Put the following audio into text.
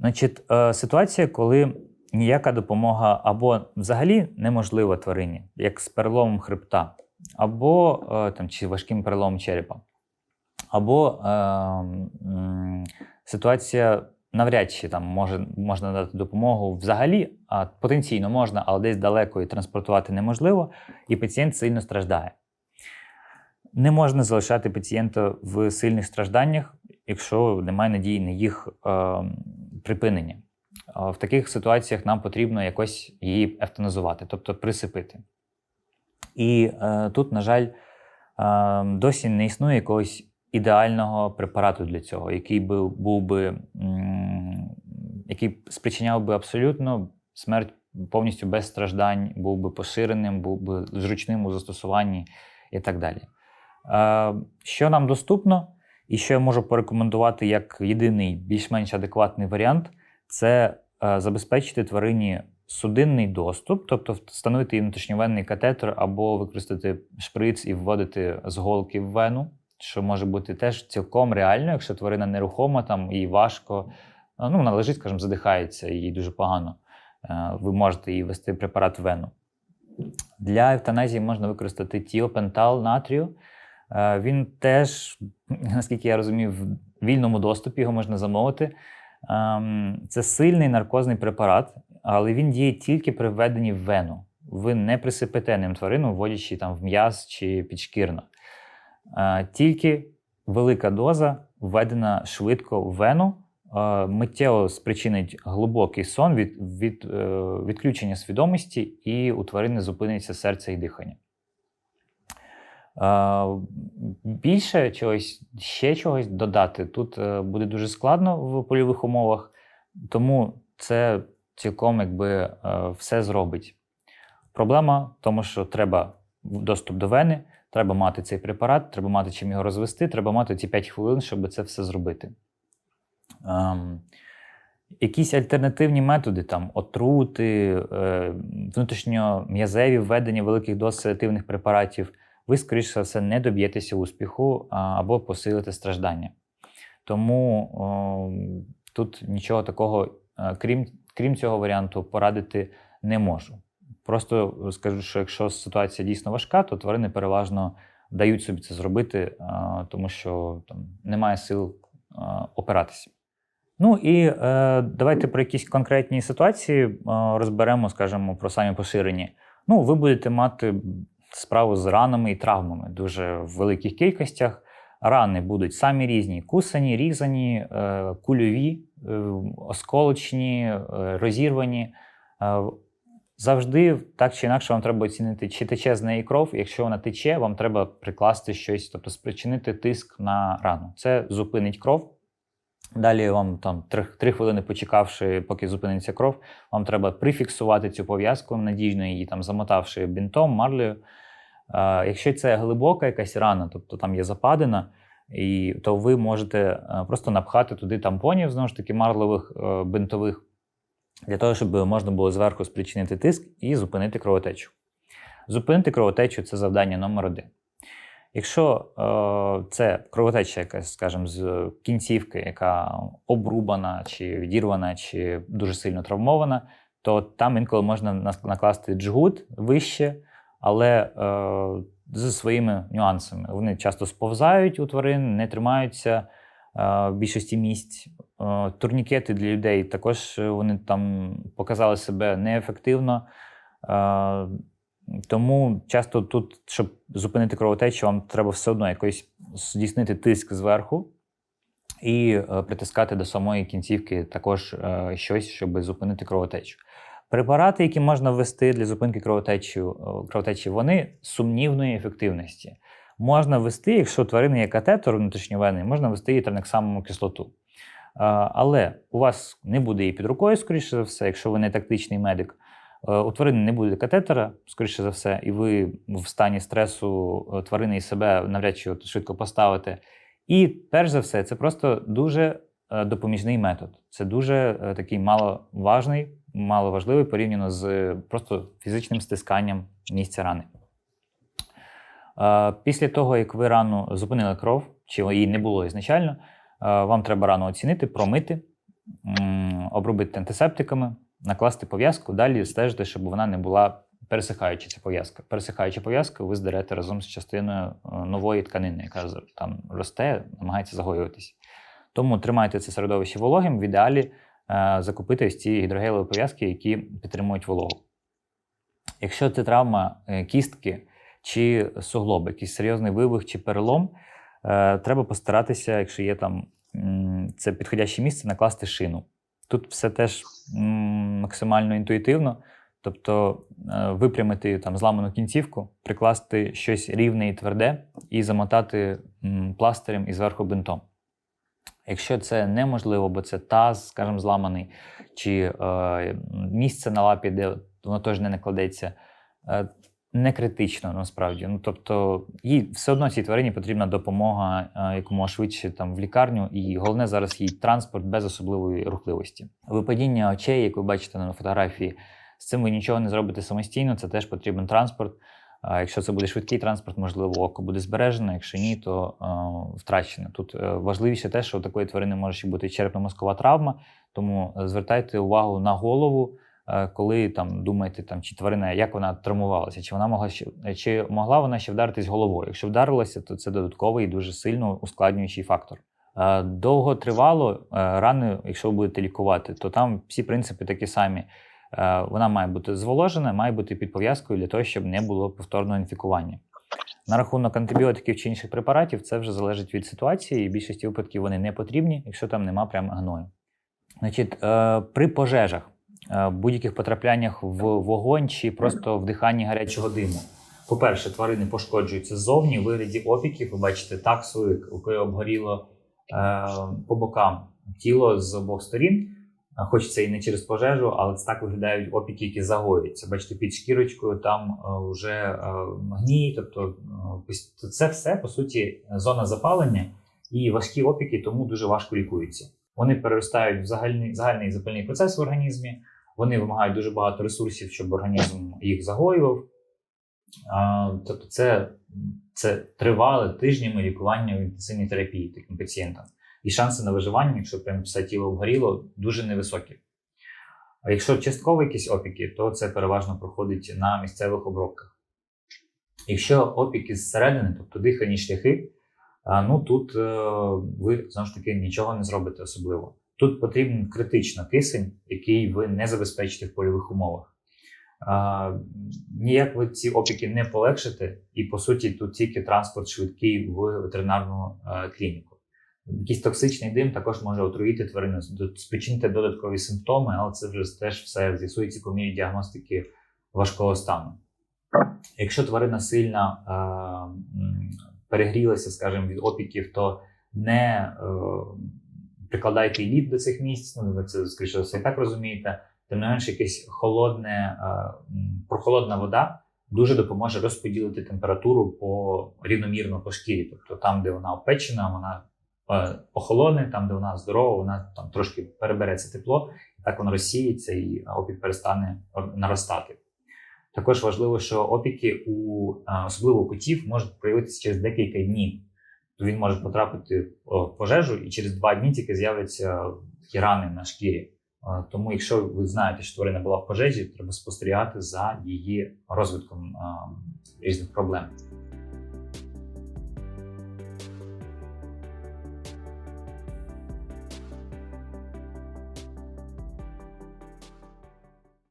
Значить, е, ситуація, коли ніяка допомога або взагалі неможлива тварині, як з переломом хребта, або е, там, чи важким переломом черепа, або е, ситуація навряд чи там може, можна надати допомогу взагалі, а потенційно можна, але десь далеко і транспортувати неможливо, і пацієнт сильно страждає. Не можна залишати пацієнта в сильних стражданнях, якщо немає надії на їх е, припинення. В таких ситуаціях нам потрібно якось її евтаназувати, тобто присипити. І е, тут, на жаль, е, досі не існує якогось ідеального препарату для цього, який би був би, м, який спричиняв би абсолютно смерть повністю без страждань, був би поширеним, був би зручним у застосуванні і так далі. Е, Що нам доступно, і що я можу порекомендувати як єдиний більш-менш адекватний варіант, це е, забезпечити тварині судинний доступ, тобто встановити їй внутрішньовенний катетер або використати шприц і вводити з голки в вену, що може бути теж цілком реально, якщо тварина нерухома, там їй важко, е, ну, вона лежить, скажімо, задихається, їй дуже погано. Е, Ви можете їй ввести препарат в вену. Для евтаназії можна використати тіопентал натрію. Е, Він теж, наскільки я розумію, в вільному доступі його можна замовити. Ем, Це сильний наркозний препарат, але він діє тільки при введенні в вену. Ви не присипете ним тварину, вводячи там в м'яз чи підшкірно. Е, Тільки велика доза, введена швидко в вену, е, миттєво спричинить глибокий сон від, від відключення свідомості, і у тварини зупиниться серце і дихання. Більше чогось, ще чогось додати тут е, буде дуже складно в польових умовах, тому це цілком якби е, все зробить. Проблема в тому, що треба доступ до вени, треба мати цей препарат, треба мати чим його розвести, треба мати ці 5 хвилин, щоб це все зробити. Ем, Якісь альтернативні методи, там отрути, е, внутрішньом'язеві введення великих доз седативних препаратів, ви, скоріше за все, не доб'єтеся успіху або посилите страждання. Тому о, тут нічого такого, е, крім, крім цього варіанту, порадити не можу. Просто скажу, що якщо ситуація дійсно важка, то тварини переважно дають собі це зробити, а, тому що там немає сил а, опиратися. Ну і е, давайте про якісь конкретні ситуації е, розберемо, скажімо, про самі поширені. Ну, ви будете мати справу з ранами і травмами дуже в великих кількостях. Рани будуть самі різні: кусані, різані, е, кульові, е, осколочні, е, розірвані. Завжди так чи інакше вам треба оцінити, чи тече з неї кров. Якщо вона тече, вам треба прикласти щось, тобто спричинити тиск на рану. Це зупинить кров. Далі вам там три хвилини почекавши, поки зупиниться кров, вам треба прифіксувати цю пов'язку надійно її там замотавши бінтом, марлею. Якщо це глибока якась рана, тобто там є западина, і, то ви можете е, просто напхати туди тампонів, знову ж таки, марлевих е, бинтових, для того, щоб можна було зверху спричинити тиск і зупинити кровотечу. Зупинити кровотечу це завдання номер один. Якщо е, це кровотеча, якась, скажімо, з кінцівки, яка обрубана, чи відірвана, чи дуже сильно травмована, то там інколи можна накласти джгут вище, але е, з своїми нюансами. Вони часто сповзають у тварин, не тримаються е, в більшості місць. Е, турнікети для людей також е, вони там показали себе неефективно. Е, тому часто тут, щоб зупинити кровотечу, вам треба все одно якось здійснити тиск зверху і е, притискати до самої кінцівки також е, щось, щоб зупинити кровотечу. Препарати, які можна ввести для зупинки кровотечі, е, кровотечі, вони сумнівної ефективності. Можна ввести, якщо тварини є катетер внутрішньовенний, можна ввести її тернексамову кислоту. Е, Але у вас не буде її під рукою, скоріше за все, якщо ви не тактичний медик. Е, У тварини не буде катетера, скоріше за все, і ви в стані стресу тварини і себе навряд чи швидко поставите. І перш за все, це просто дуже допоміжний метод. Це дуже такий маловажний, маловажливий порівняно з е, просто фізичним стисканням місця рани. Е, Після того, як ви рану зупинили кров, чи її не було ізначально, е, вам треба рану оцінити, промити обробити антисептиками, накласти пов'язку, далі стежити, щоб вона не була пересихаюча ця пов'язка. Пересихаюча пов'язка ви здерете разом з частиною нової тканини, яка там росте, намагається загоюватися. Тому тримайте це середовище вологим, в ідеалі закупити ось ці гідрогелеві пов'язки, які підтримують вологу. Якщо це травма е, кістки чи суглоби, якийсь серйозний вивих чи перелом, е, треба постаратися, якщо є там це підходяще місце, накласти шину. Тут все теж максимально інтуїтивно. Тобто е, випрямити там зламану кінцівку, прикласти щось рівне і тверде і замотати пластирем і зверху бинтом. Якщо це неможливо, бо це таз, скажімо, зламаний, чи е, місце на лапі, де воно теж не накладеться, е, не критично насправді. Ну тобто, їй все одно цій тварині потрібна допомога е, якомога швидше там в лікарню, і головне зараз їй транспорт без особливої рухливості. Випадіння очей, як ви бачите на фотографії, з цим ви нічого не зробите самостійно, це теж потрібен транспорт. Якщо це буде швидкий транспорт, можливо, око буде збережено, якщо ні, то е, втрачене. Тут е, важливіше те, що у такої тварини може ще бути черепно-мозкова травма, тому е, звертайте увагу на голову, е, коли там думаєте, там, чи тварина, як вона травмувалася, чи вона могла чи могла вона ще вдаритись головою. Якщо вдарилася, то це додатковий дуже сильно ускладнюючий фактор. Довго тривало рани, якщо ви будете лікувати, то там всі принципи такі самі. Е, Вона має бути зволожена, має бути під пов'язкою для того, щоб не було повторного інфікування. На рахунок антибіотиків чи інших препаратів, це вже залежить від ситуації, і в більшості випадків вони не потрібні, якщо там нема прямо гною. Значить, е, при пожежах, е, будь-яких потрапляннях в вогонь чи просто вдиханні гарячого диму. По-перше, тварини пошкоджуються ззовні вигляді опіків. Ви бачите таксу, якою обгоріло по бокам тіло з обох сторін. Хоч це і не через пожежу, але це так виглядають опіки, які загоюються. Бачите, під шкірочкою там е, вже е, гній, тобто е, це все по суті зона запалення і важкі опіки, тому дуже важко лікуються. Вони переростають в загальний, загальний запальний процес в організмі. Вони вимагають дуже багато ресурсів, щоб організм їх загоював. Тобто, це, це тривале тижнями лікування в інтенсивній терапії таким пацієнтам. І шанси на виживання, якщо прям все тіло обгоріло, дуже невисокі. А якщо частково якісь опіки, то це переважно проходить на місцевих обробках. Якщо опіки зсередини, тобто дихальні шляхи, ну тут е, ви знову ж таки нічого не зробите особливо. Тут потрібен критично кисень, який ви не забезпечите в польових умовах. А, ніяк ви ці опіки не полегшите, і по суті тут тільки транспорт швидкий в ветеринарну е, клініку. Якийсь токсичний дим також може отруїти тварину, спричинити додаткові симптоми, але це вже теж все з'ясується по мірі діагностики важкого стану. Якщо тварина сильно е, перегрілася, скажімо, від опіків, то не е, прикладайте лід до цих місць. Ну, ви це скоріше все так розумієте. Тим не менше, якесь холодне, е, прохолодна вода дуже допоможе розподілити температуру по рівномірно по шкірі. Тобто там, де вона опечена, вона охолоне, там, де вона здорова, вона там трошки перебере це тепло, і так воно розсіється і опік перестане наростати. Також важливо, що опіки у е, особливо у котів можуть проявитися через декілька днів. То він може потрапити в пожежу, і через два дні тільки з'являться такі рани на шкірі. Е, Тому, якщо ви знаєте, що тварина була в пожежі, треба спостерігати за її розвитком е, різних проблем.